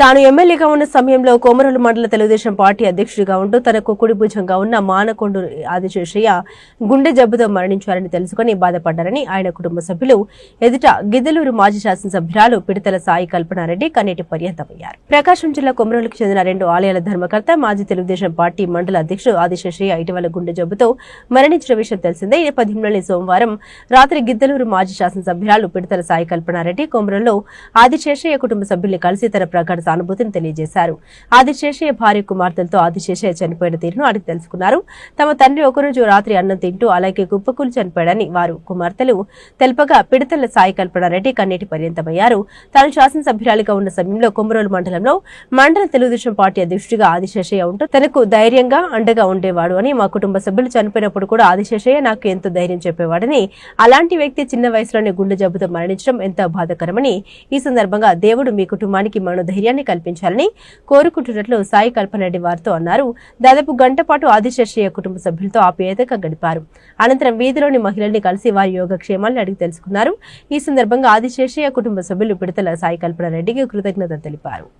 తాను ఎమ్మెల్యేగా ఉన్న సమయంలో కోమరలు మండల తెలుగుదేశం పార్టీ అధ్యక్షుడిగా ఉంటూ తనకు కుడి భుజంగా ఉన్న మానకొండు ఆదిశేషయ్య గుండె జబ్బుతో మరణించారని తెలుసుకుని బాధపడ్డారని ఆయన కుటుంబ సభ్యులు ఎదుట గిద్దలూరు మాజీ శాసనసభ్యురాలు పిడతల సాయి కల్పనారెడ్డి కన్నీటి పర్యంతమయ్యారు. ప్రకాశం జిల్లా కొమరలకు చెందిన రెండు ఆలయాల ధర్మకర్త మాజీ తెలుగుదేశం పార్టీ మండల అధ్యక్షుడు ఆదిశేషయ్య ఇటీవల గుండె జబ్బుతో మరణించిన విషయం తెలిసిందే. ఈ నేపథ్యంలోనే సోమవారం రాత్రి గిద్దలూరు మాజీ శాసనసభ్యురాలు పిడతల సాయి కల్పనారెడ్డి కొమరంలో ఆదిశేషయ్య కుటుంబ సభ్యుల్ని కలిసి తన ప్రకటన సానుభూతిని తెలియజేశారు. ఆదిశేషయ్య భార్య కుమార్తెలతో ఆదిశేషయ్య చనిపోయిన తీరును అడిగి తెలుసుకున్నారు. తమ తండ్రి ఒకరోజు రాత్రి అన్నం తింటూ అలాగే కుప్పకూలు చనిపోయాడని వారు కుమార్తెలు తెలపగా పిడతల సాయి కల్పనారెడ్డి కన్నీటి పర్యంతమయ్యారు. తాను శాసనసభ్యురాలిగా ఉన్న సమయంలో కొమరోలు మండలంలో మండల తెలుగుదేశం పార్టీ అధ్యక్షుడిగా ఆదిశేషయ్య ఉంటూ తనకు ధైర్యంగా అండగా ఉండేవాడు అని మా కుటుంబ సభ్యులు చనిపోయినప్పుడు కూడా ఆదిశేషయ్య నాకు ఎంతో ధైర్యం చెప్పేవాడని అలాంటి వ్యక్తి చిన్న వయసులోనే గుండె జబ్బుతో మరణించడం ఎంతో బాధకరమని ఈ సందర్భంగా దేవుడు మీ కుటుంబానికి మనోధైర్యాన్ని కల్పించాలని కోరుకుంటున్నట్లు సాయి కల్పనరెడ్డి వారితో అన్నారు. దాదాపు గంట పాటు ఆదిశేషయ్య కుటుంబ సభ్యులతో ఆప్యాయతగా గడిపారు. అనంతరం వీధిలోని మహిళల్ని కలిసి వారి యోగక్షేమాలను అడిగి తెలుసుకున్నారు. ఈ సందర్భంగా ఆదిశేషయ్య కుటుంబ సభ్యులు పిడతల సాయి కల్పనరెడ్డికి కృతజ్ఞత తెలిపారు.